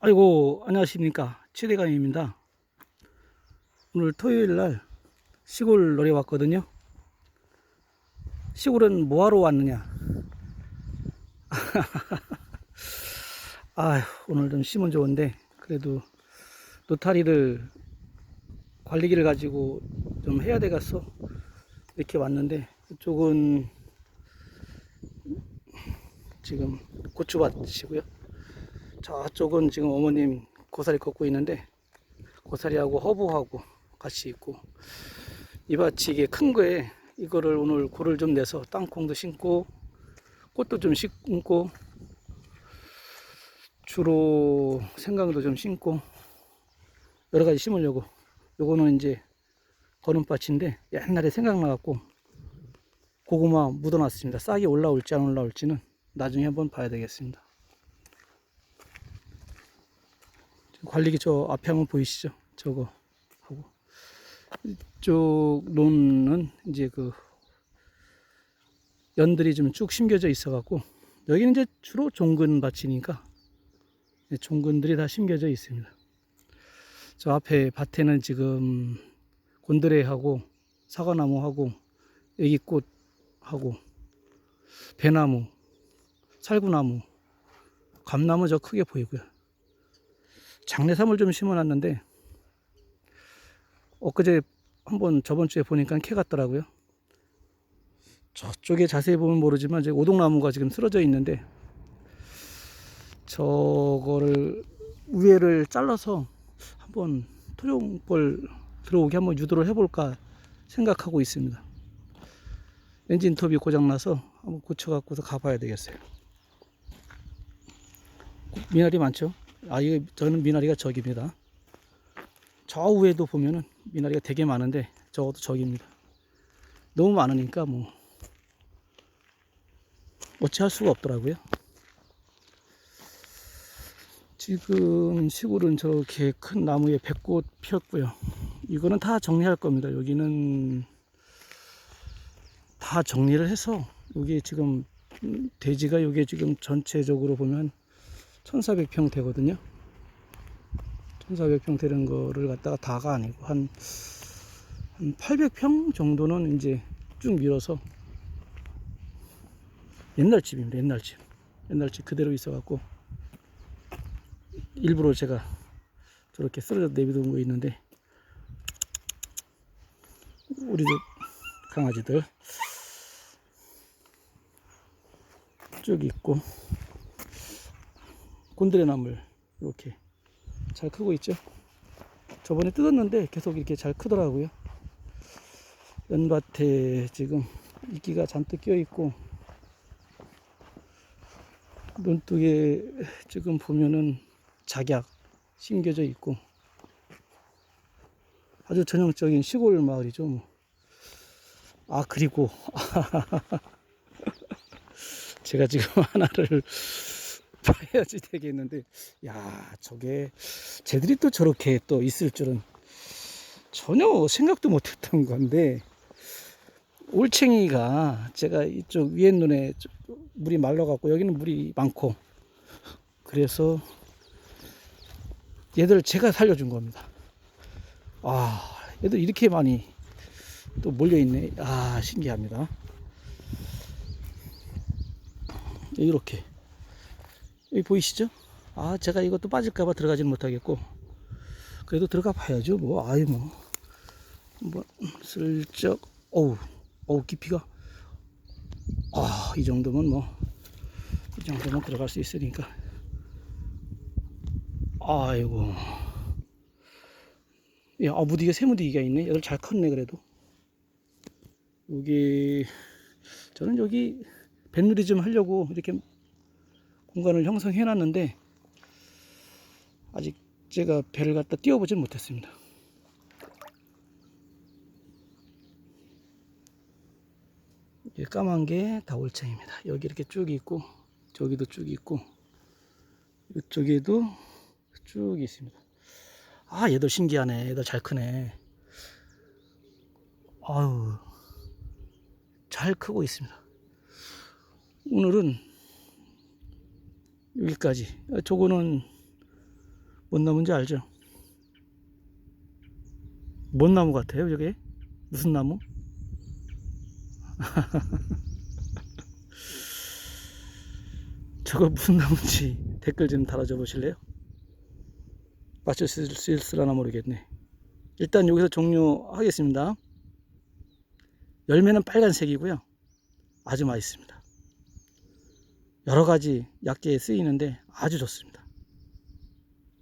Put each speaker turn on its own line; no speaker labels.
아이고 안녕하십니까. 최대감입니다. 오늘 토요일 날 시골 노래 왔거든요. 시골은 뭐하러 왔느냐? 아 오늘 좀 심은 좋은데 그래도 노타리를 관리기를 가지고 좀 해야 돼가서 이렇게 왔는데 이쪽은 지금 고추밭이고요 저쪽은 지금 어머님 고사리 걷고 있는데 고사리하고 허브하고 같이 있고 이 밭이 이게 큰 거에 이거를 오늘 골을 좀 내서 땅콩도 심고 꽃도 좀 심고 주로 생강도 좀 심고 여러 가지 심으려고 요거는 이제 거름밭인데 옛날에 생각나갖고 고구마 묻어놨습니다. 싹이 올라올지 안 올라올지는 나중에 한번 봐야 되겠습니다 관리기 저 앞에 한번 보이시죠? 저거 하고 이쪽 논은 이제 그 연들이 좀 쭉 심겨져 있어 갖고 여기는 이제 주로 종근 밭이니까 종근들이 다 심겨져 있습니다. 저 앞에 밭에는 지금 곤드레하고 사과나무하고 애기꽃하고 배나무, 살구나무, 감나무 저 크게 보이고요. 장례삼을 좀 심어놨는데 엊그제 한번 저번 주에 보니까 캐 같더라고요. 저쪽에 자세히 보면 모르지만 이제 오동나무가 지금 쓰러져 있는데 저거를 위에를 잘라서 한번 토종벌 들어오게 한번 유도를 해볼까 생각하고 있습니다. 엔진 톱이 고장나서 한번 고쳐갖고서 가봐야 되겠어요. 미나리 많죠? 아, 이거 저는 미나리가 적입니다. 저 위에도 보면은 미나리가 되게 많은데 저것도 적입니다. 너무 많으니까 뭐 어찌할 수가 없더라고요. 지금 시골은 저렇게 큰 나무에 백꽃 피었고요. 이거는 다 정리할 겁니다. 여기는 다 정리를 해서 여기 지금 돼지가 여기 지금 전체적으로 보면 1400평 되거든요. 1400평 되는 거를 갖다가 다가 아니고 한, 한 800평 정도는 이제 쭉 밀어서 옛날 집입니다. 옛날 집. 옛날 집 그대로 있어 갖고 일부러 제가 저렇게 쓰러져 내비둔 거 있는데 우리 집 강아지들 쭉 있고 곤드레 나물 이렇게 잘 크고 있죠. 저번에 뜯었는데 계속 이렇게 잘 크더라고요. 연밭에 지금 이끼가 잔뜩 껴 있고 논둑에 지금 보면은 작약 심겨져 있고 아주 전형적인 시골 마을이죠. 뭐. 아 그리고 제가 지금 하나를 봐야지 되겠는데. 야 저게 쟤들이 또 저렇게 또 있을 줄은 전혀 생각도 못했던 건데. 올챙이가 제가 이쪽 위에 눈에 물이 말라갖고 여기는 물이 많고. 그래서 얘들 제가 살려준 겁니다. 아 얘들 이렇게 많이 또 몰려있네. 아 신기합니다. 이렇게 여기 보이시죠? 아, 제가 이것도 빠질까봐 들어가지는 못하겠고, 그래도 들어가 봐야죠. 뭐, 아유, 뭐. 뭐, 슬쩍, 어우, 어우, 깊이가. 아, 이 정도면 뭐, 이 정도면 들어갈 수 있으니까. 아이고. 야, 아, 무디가, 새무디기가 있네. 얘들 잘 컸네, 그래도. 여기, 저는 여기 뱃놀이 좀 하려고 이렇게 공간을 형성해 놨는데 아직 제가 배를 갖다 띄워보진 못했습니다. 이 까만 게 다 올챙입니다. 여기 이렇게 쭉 있고 저기도 쭉 있고 이쪽에도 쭉 있습니다. 아 얘들 신기하네. 얘들 잘 크네. 아유 잘 크고 있습니다. 오늘은 여기까지. 저거는 뭔 나무인지 알죠? 뭔 나무 같아요, 저게? 무슨 나무? 저거 무슨 나무인지 댓글 좀 달아줘 보실래요? 맞추실 수 있을라나 모르겠네. 일단 여기서 종료하겠습니다. 열매는 빨간색이고요. 아주 맛있습니다. 여러 가지 약재에 쓰이는데 아주 좋습니다.